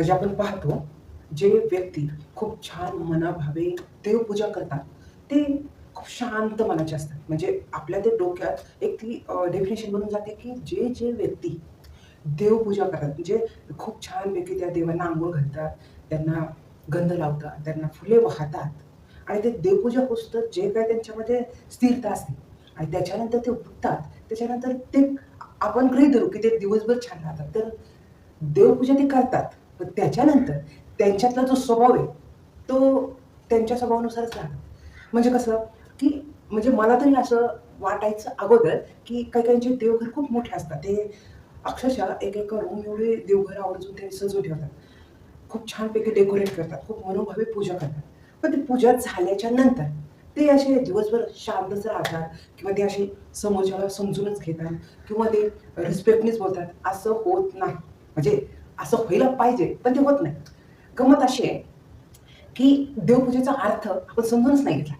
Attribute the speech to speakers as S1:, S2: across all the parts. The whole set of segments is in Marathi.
S1: म्हणजे आपण पाहतो जे व्यक्ती खूप छान मनाभावे देवपूजा करतात ते खूप शांत मनाचे असतात. म्हणजे आपल्या ते डोक्यात एक ती डेफिनेशन बनून जाते की जे जे व्यक्ती देवपूजा करतात म्हणजे खूप छानपैकी त्या देवांना आंघोळ घालतात त्यांना गंध लावतात त्यांना फुले वाहतात आणि ते देवपूजा पुस्तक जे काय त्यांच्यामध्ये स्थिरता असते आणि त्याच्यानंतर ते उठतात त्याच्यानंतर ते आपण गृहित धरू की ते दिवसभर छान राहतात. तर देवपूजा ते करतात. पण त्याच्यानंतर त्यांच्यातला जो स्वभाव आहे तो त्यांच्या स्वभावानुसारच राहणार. म्हणजे कसं की म्हणजे मला तरी असं वाटायचं अगोदर की काही काहींचे देवघर खूप मोठे असतात. ते अक्षरशः एक एक रूम एवढे देवघर आवर्जून ते सजवून ठेवतात. खूप छानपैकी डेकोरेट करतात खूप मनोभावे पूजा करतात. पण ती पूजा झाल्याच्यानंतर ते असे दिवसभर शांतच राहतात किंवा ते असे समोरच्याला समजूनच घेतात किंवा ते रिस्पेक्टनेच बोलतात. असं होत नाही. म्हणजे असं व्हायला पाहिजे पण ते होत नाही. गमत अशी आहे की देवपूजेचा अर्थ आपण समजूनच नाही घेतला.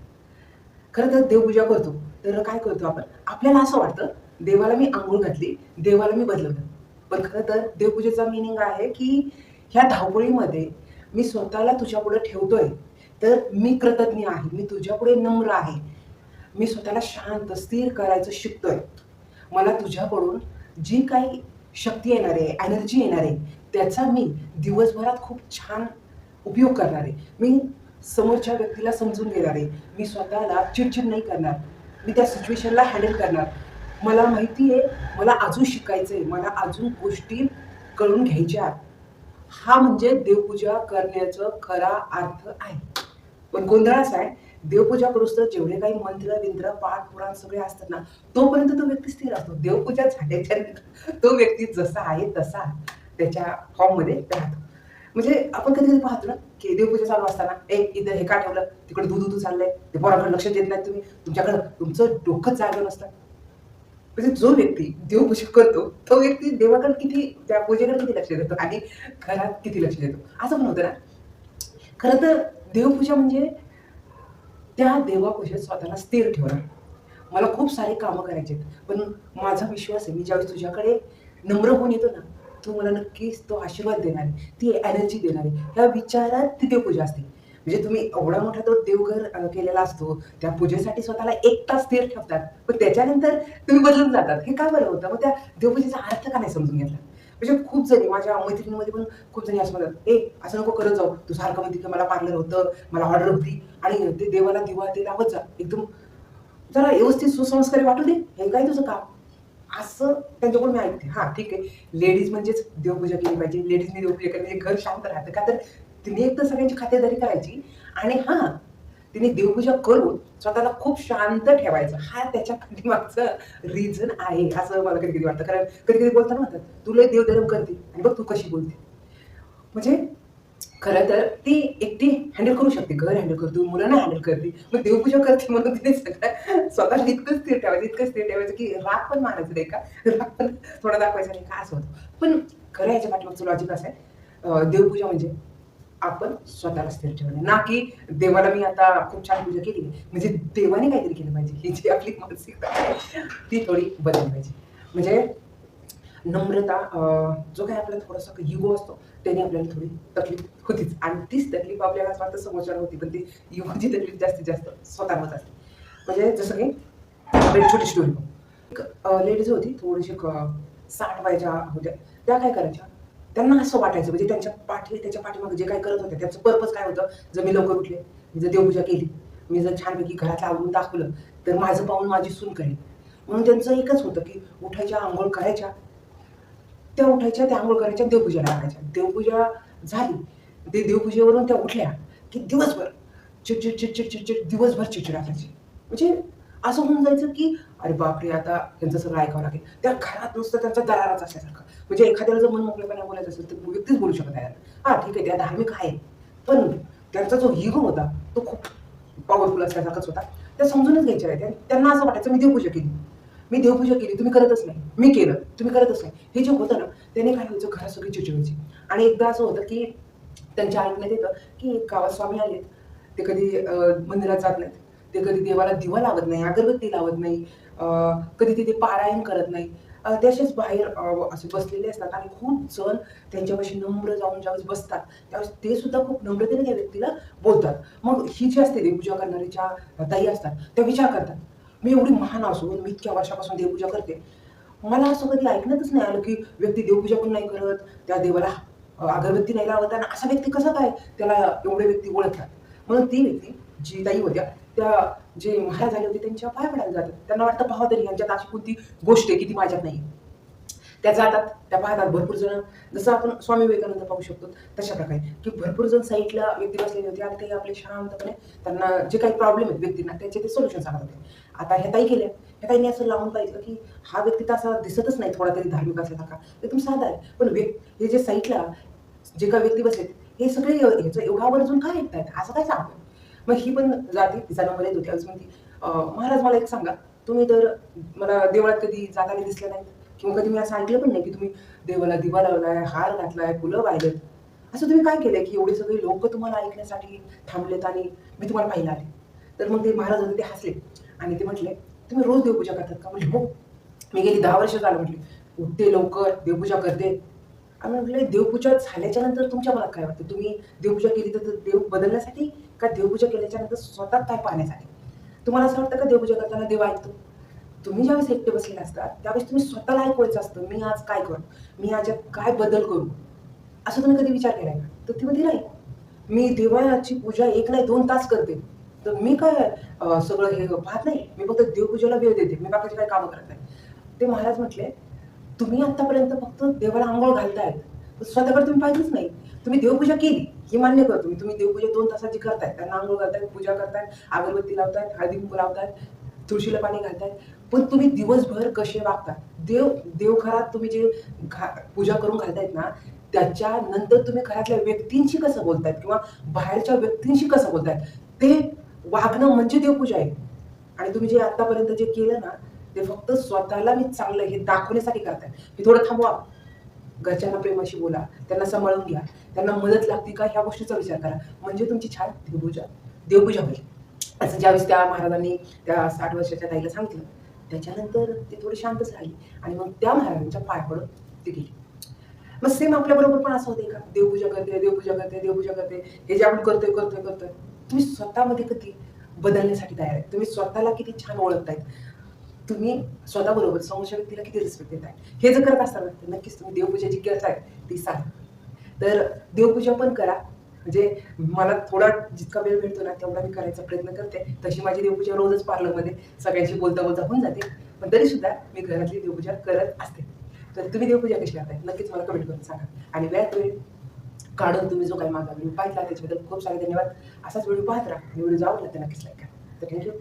S1: खरं तर देवपूजा करतो तर काय करतो आपण? आपल्याला असं वाटतं देवाला मी आंघोळ घातली देवाला मी बदलवलं. पण खरं तर देवपूजेचा मिनिंग आहे की ह्या धावपळीमध्ये मी स्वतःला तुझ्या पुढे ठेवतोय तर मी कृतज्ञ आहे मी तुझ्या पुढे नम्र आहे. मी स्वतःला शांत स्थिर करायचं शिकतोय. मला तुझ्याकडून जी काही शक्ती येणार आहे एनर्जी येणार आहे त्याचा मी दिवसभरात खूप छान उपयोग करणार आहे. मी समोरच्या व्यक्तीला समजून घेणार आहे. मी स्वतःला चिडचिड नाही करणार. मी त्या सिच्युएशनला हँडल करणार. मला माहिती आहे मला अजून शिकायचं आहे. मला अजून गोष्टी कळून घ्यायच्या हा म्हणजे देवपूजा करण्याचं खरा अर्थ आहे. पण गोंधळ असा आहे देवपूजा करूस तर जेवढे काही मंत्र विंत्र पाठ पुराण सगळे असतात ना तोपर्यंत तो व्यक्ती स्थिर असतो. देवपूजा झाल्याच्या तो व्यक्ती जसा आहे तसा त्याच्या फॉर्ममध्ये राहतो. म्हणजे आपण कधी कधी पाहतो ना की देवपूजा चालू असताना ए इथं हे का ठेवलं? तिकडे दूध दूध चाललंय. ते पोराकडे लक्ष देत नाही तुम्ही. तुमच्याकडं तुमचं डोकं जागं नसतं. म्हणजे जो व्यक्ती देवपूजा करतो तो व्यक्ती देवाकडे किती त्या पूजेकडे किती लक्ष देतो आणि घरात किती लक्ष देतो? असं पण होतं ना. खरं तर देवपूजा म्हणजे त्या देवापूजेत स्वतःला स्थिर ठेवणं. मला खूप सारे कामं करायचे आहेत पण माझा विश्वास आहे मी ज्यावेळेस तुझ्याकडे नम्र होऊन येतो ना तू मला नक्कीच तो आशीर्वाद देणार आहे ती एनर्जी देणार आहे. ह्या विचारात ती देवपूजा असते. म्हणजे तुम्ही एवढा मोठा तो देवघर केलेला असतो त्या पूजेसाठी स्वतःला एक तास स्थिर ठेवतात. पण त्याच्यानंतर तुम्ही बदलून जातात. हे का बरं होतं? मग त्या देवपूजेचा अर्थ का नाही समजून घेतला? म्हणजे खूप जणी माझ्या मैत्रिणीमध्ये पण खूप जणी असं म्हणतात ए असं नको करत जाऊ. तू सारखं म्हणते की मला पार्लर होतं मला ऑर्डर होती. आणि ते देवाला दिवा ते लावत जा. एकदम जरा व्यवस्थित सुसंस्कारी वाटू दे. हे काय तुझं काम? असं त्यांच्याकडून मी ऐकते हा ठीक आहे. लेडीज म्हणजेच देवपूजा केली पाहिजे. लेडीजने देवपूजा केली घर शांत राहतं का तर तिने एक तर सगळ्यांची खातेदारी करायची आणि हा तिने देवपूजा करून स्वतःला खूप शांत ठेवायचं. हा त्याच्या पाठीमागचं रिझन आहे. असं मला कधी कधी वाटतं. कारण कधी कधी बोलताना म्हणतात तुला देवधर्म करते. आणि बघ तू कशी बोलते. म्हणजे खरं तर ती एकटी हँडल करू शकते घर हँडल करतो मुलांना हँडल करते. मग देवपूजा करते म्हणून तिने सगळं स्वतःला इतकं स्थिर ठेवायचं इतकं स्थिर ठेवायचं की राग पण मारायचं नाही का? राग पण थोडा दाखवायचा नाही का? असं होतं. पण खरं याच्या पाठीमागचं लॉजिक असं आहे. देवपूजा म्हणजे आपण स्वतःला स्थिर ठेवणे. ना की देवाला मी आता खूप छान पूजा केली म्हणजे देवाने काहीतरी केलं पाहिजे. ही जी आपली मानसिकता आहे ती थोडी बदल पाहिजे. म्हणजे नम्रता जो काही आपल्याला थोडासा युगो असतो त्याने आपल्याला थोडी तकलीफ होतीच. आणि तीच तकलीफ आपल्याला असं वाटतं समोरच्याला होती पण ती युगोची तकलीफ जास्तीत जास्त स्वतःमध्ये असते. म्हणजे जसं की एक छोटी स्टोरी एक लेडीज होती थोडीशी क- साठ वयाच्या होत्या. त्या काय करायच्या? त्यांना असं वाटायचं म्हणजे त्यांच्या पाठी त्याच्या पाठीमागे जे काय करत होत्या त्याचं पर्पज काय होतं? जर मी लवकर उठले मी जर देवपूजा केली मी जर छानपैकी घरात आवडून दाखवलं तर माझं पाहून माझी सून करेल म्हणून त्यांचं एकच होतं की उठायच्या आंघोळ करायच्या त्या उठायच्या त्या आंघोळ करायच्या देवपूजा लागायच्या. देवपूजा झाली. ते देवपूजेवरून त्या उठल्या की दिवसभर चिडचिड चिडचिड चिडचिड दिवसभर चिडचिड असायची. म्हणजे असं होऊन जायचं की अरे बापरे आता त्यांचं सगळं ऐकावं लागेल. त्या घरात नुसतं त्यांचा दराराच असल्यासारखं म्हणजे एखाद्याला जर मन मोकळेपणा बोलायचं असेल तर व्यक्तीच बोलू शकत नाही. हा ठीक आहे त्या धार्मिक आहे पण त्यांचा जो हिगो होता तो खूप पॉवरफुल असल्यासारखाच होता. त्या समजूनच घ्यायच्या नाही. त्यांना असं वाटायचं मी देवपूजा केली. मी देवपूजा केली तुम्ही करतच नाही. मी केलं तुम्ही करतच नाही. हे जे होतं ना त्याने काय व्हायचं घरात सगळी चिडचिड आणि एकदा असं होतं की त्यांच्या ऐकण्यात येतं की एक गावात स्वामी आलेत. ते कधी मंदिरात जात नाहीत. ते कधी देवाला दिवा लावत नाही अगरबत्ती लावत नाही कधी तिथे पारायण करत नाही. अ, ते असेच बाहेर असे बसलेले असतात आणि खूप जण त्यांच्यापाशी नम्र जाऊन ज्यावेळेस बसतात त्यावेळेस ते सुद्धा खूप नम्रतेने त्या व्यक्तीला बोलतात. मग ही जी असते देवपूजा करणारी ज्या ताई असतात त्या विचार करतात. मी एवढी महान असून मी इतक्या वर्षापासून देवपूजा करते. मला असं कधी ऐकण्यातच नाही आलं की व्यक्ती देवपूजा पण नाही करत त्या देवाला अगरबत्ती नाही लावत. आणि असा व्यक्ती कसा काय त्याला एवढे व्यक्ती ओळखतात? म्हणून ती व्यक्ती जी ताई होत्या त्या जे महाराज झाले होते त्यांच्या पाय पडायला जातात. त्यांना वाटतं पाहावं तरी यांच्यात अशी कोणती गोष्ट आहे की ती माझ्यात नाही. त्या जातात त्या पाहतात भरपूर जण. जसं आपण स्वामी विवेकानंद पाहू शकतो तशा प्रकारे की भरपूर जण साईडला व्यक्ती बसलेले होते आणि ते आपले शांतपणे त्यांना जे काही प्रॉब्लेम आहेत व्यक्तींना त्याचे ते सोल्युशन सांगत होते. आता ह्या ताई केल्या ह्या ताईने असं लावून पाहिलं की हा व्यक्ती तर असा दिसतच नाही थोडा तरी धार्मिक का? एकदम साधा आहे. पण व्यक्ती हे जे साईटला जे काही व्यक्ती बसेल हे सगळे ह्याचं एवढा आवर्जून काय ऐकतायत? असं काय सांगतो मग ही पण जाते तिचा नंबर येत होती अजून ती महाराज मला एक सांगा. तुम्ही तर मला देवळात कधी जाताना दिसले नाहीत. किंवा कधी मी असं ऐकलं पण नाही की तुम्ही देवाला दिवा लावलाय हार घातलाय फुलं वाहिलेत. असं तुम्ही काय केलंय की एवढे सगळे लोक तुम्हाला ऐकण्यासाठी थांबलेत आणि मी तुम्हाला पाहिलं आले? तर मग ते महाराज होते ते हसले. आणि ते म्हटले तुम्ही रोज देवपूजा करतात का? म्हटले हो. मी गेली दहा वर्ष झालं म्हटले उठते लवकर देवपूजा करते. आणि म्हटलं देवपूजा झाल्याच्यानंतर तुमच्या मनात काय वाटतं? तुम्ही देवपूजा केली तर देव बदलण्यासाठी का देवपूजा केल्याच्यानंतर स्वतः काय पाहण्यासाठी? तुम्हाला असं वाटतं का देवपूजा करताना देव ऐकतो? तुम्ही ज्यावेळेस एकटे बसलेले असतात त्यावेळेस तुम्ही स्वतःला ऐकवायचं असतं मी आज काय करू? मी याच्यात काय बदल करू? असं तुम्ही कधी विचार केलाय का? तर ती म्हणते नाही. मी देवाची पूजा एक नाही दोन तास करते. तर मी काय सगळं हे पाहत नाही. मी फक्त देवपूजेला वेळ देते. मी बाकीचे काही कामं करत नाही. ते महाराज म्हटले तुम्ही आतापर्यंत फक्त देवाला आंघोळ घालतायत. स्वतःकडे तुम्ही पाहिजेच नाही. तुम्ही देवपूजा केली हे मान्य करतो मी तुम्ही देवपूजा दोन तासाची करताय त्यांना आंघोळ घालताय पूजा करताय अगरबत्ती लावताय हळदी कुंकू लावताय तुळशीला पाणी घालताय पण तुम्ही दिवसभर कसे वागता? देव देवघरात तुम्ही जे घा- पूजा करून घालतायत ना त्याच्यानंतर तुम्ही घरातल्या व्यक्तींशी कसं बोलतायत? किंवा बाहेरच्या व्यक्तींशी कसं बोलतायत? ते वागणं म्हणजे देवपूजा आहे. आणि तुम्ही जे आतापर्यंत जे केलं ना ते फक्त स्वतःला मी चांगलं हे दाखवण्यासाठी करताय. की थोडं थांबवा. घरच्यांना प्रेमाशी बोला. त्यांना सांभाळून घ्या. त्यांना मदत लागते का? ह्या गोष्टीचा विचार करा. म्हणजे तुमची छान देवपूजा. देवपूजा होईल. असं ज्यावेळेस त्या महाराजांनी त्या साठ वर्षाच्या ताईला सांगितलं त्याच्यानंतर ती थोडी शांत झाली. आणि मग त्या महाराजांच्या पाय पडून ती गेली. मग सेम आपल्याबरोबर पण असं होते का? देवपूजा करते देवपूजा करते देवपूजा करते. हे जे आपण करतोय करतोय करतोय. तुम्ही स्वतःमध्ये किती बदलण्यासाठी तयार आहे तुम्ही स्वतःला किती छान ओळखतायत? तुम्ही स्वतःबरोबर समोरच्या व्यक्तीला किती रिस्पेक्ट देताय हे जर करत असताना तर नक्कीच तुम्ही देवपूजा जी करताय ती सांग. तर देवपूजा पण करा. म्हणजे मला थोडा जितका वेळ भेटतो ना तेवढा मी करायचा प्रयत्न करते. तशी माझी देवपूजा रोजच पार्लरमध्ये सगळ्यांशी बोलता बोलता होऊन जाते. पण तरी सुद्धा मी घरातली देवपूजा करत असते. तर तुम्ही देवपूजा कशी करताय? नक्कीच मला कमेंट करून सांगा. आणि वेळात वेळ काढून तुम्ही जो काही माझा व्हिडिओ पाहिला त्याच्याबद्दल खूप सारे धन्यवाद. असाच व्हिडिओ पाहत राहा. व्हिडिओ आवडला तर नक्कीच लाईक करा. तर थँक्यू